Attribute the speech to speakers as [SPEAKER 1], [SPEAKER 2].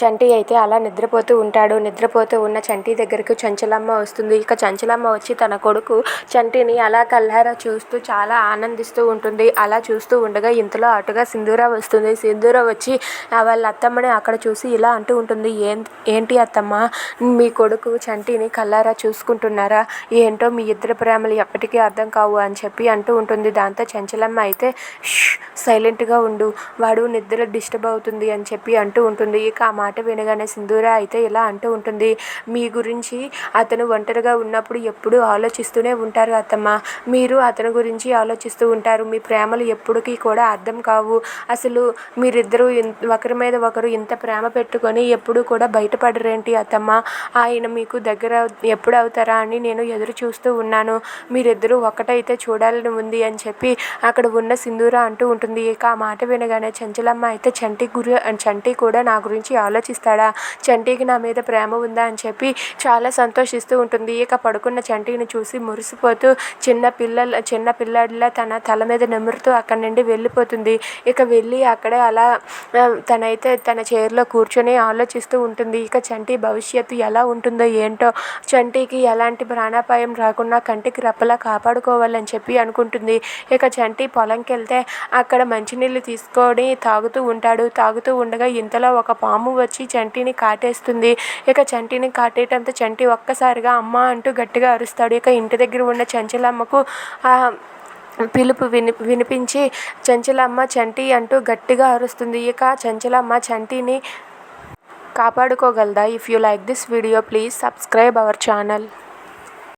[SPEAKER 1] చంటి అయితే అలా నిద్రపోతూ ఉంటాడు. నిద్రపోతూ ఉన్న చంటి దగ్గరకు చంచలమ్మ వస్తుంది. ఇక చంచలమ్మ వచ్చి తన కొడుకు చంటిని అలా కల్లారా చూస్తూ చాలా ఆనందిస్తూ ఉంటుంది. అలా చూస్తూ ఉండగా ఇంతలో అటుగా సింధూర వస్తుంది. సింధూర వచ్చి వాళ్ళ అత్తమ్మని అక్కడ చూసి ఇలా అంటూ ఉంటుంది. ఏం ఏంటి అత్తమ్మ? మీ కొడుకు చంటిని కల్లారా చూసుకుంటున్నారా? ఏంటో మీ ఇద్దరు ప్రేమలు ఎప్పటికీ అర్థం కావు అని చెప్పి అంటూ ఉంటుంది. దాంతో చంచలమ్మ అయితే సైలెంట్గా ఉండు. వాడు నిద్ర డిస్టర్బ్ అవుతుంది అని చెప్పి అంటూ ఉంటుంది. ఇక ఆ మాట వినగానే సింధూర అయితే ఇలా అంటూ ఉంటుంది. మీ గురించి అతను ఒంటరిగా ఉన్నప్పుడు ఎప్పుడూ ఆలోచిస్తూనే ఉంటారు అత్తమ్మ. మీరు అతని గురించి ఆలోచిస్తూ ఉంటారు. మీ ప్రేమలు ఎప్పటికీ కూడా అర్థం కావు. అసలు మీరిద్దరూ ఒకరి మీద ఒకరు ఇంత ప్రేమ పెట్టుకొని ఎప్పుడు కూడా బయటపడరేంటి అత్తమ్మ? ఆయన మీకు దగ్గర ఎప్పుడు అవుతారా అని నేను ఎదురు చూస్తూ ఉన్నాను. మీరిద్దరూ ఒకటైతే చూడాలని ఉంది అని చెప్పి అక్కడ ఉన్న సింధూర అంటూ ఉంటుంది. ఇక ఆ మాట వినగానే చంచలమ్మ అయితే చంటి గురి చంటి కూడా నా గురించి ఆలోచిస్తాడా? చంటికి నా మీద ప్రేమ ఉందా? అని చెప్పి చాలా సంతోషిస్తూ ఉంటుంది. ఇక పడుకున్న చంటిని చూసి మురిసిపోతూ చిన్న పిల్లల చిన్న పిల్లాడిలా తన తల మీద నెమురుతూ అక్కడి నుండి వెళ్ళిపోతుంది. ఇక వెళ్ళి అక్కడే అలా తనైతే తన చైర్లో కూర్చొని ఆలోచిస్తూ ఉంటుంది. ఇక చంటి భవిష్యత్తు ఎలా ఉంటుందో ఏంటో చంటికి ఎలాంటి ప్రాణాపాయం రాకుండా కంటికి రెప్పలా కాపాడుకోవాలని చెప్పి అనుకుంటుంది. ఇక చంటి పొలంకి వెళ్తే అక్కడ మంచినీళ్ళు తీసుకొని తాగుతూ ఉంటాడు. తాగుతూ ఉండగా ఇంతలో ఒక పాము వచ్చి చంటిని కాటేస్తుంది. ఇక చంటిని కాటేయటంతో చంటి ఒక్కసారిగా అమ్మ అంటూ గట్టిగా అరుస్తాడు. ఇక ఇంటి దగ్గర ఉన్న చంచలమ్మకు పిలుపు విని వినిపించి చంచలమ్మ చంటి అంటూ గట్టిగా అరుస్తుంది. ఇక చంచలమ్మ చంటిని కాపాడుకోగలదా? If you like this video please subscribe our channel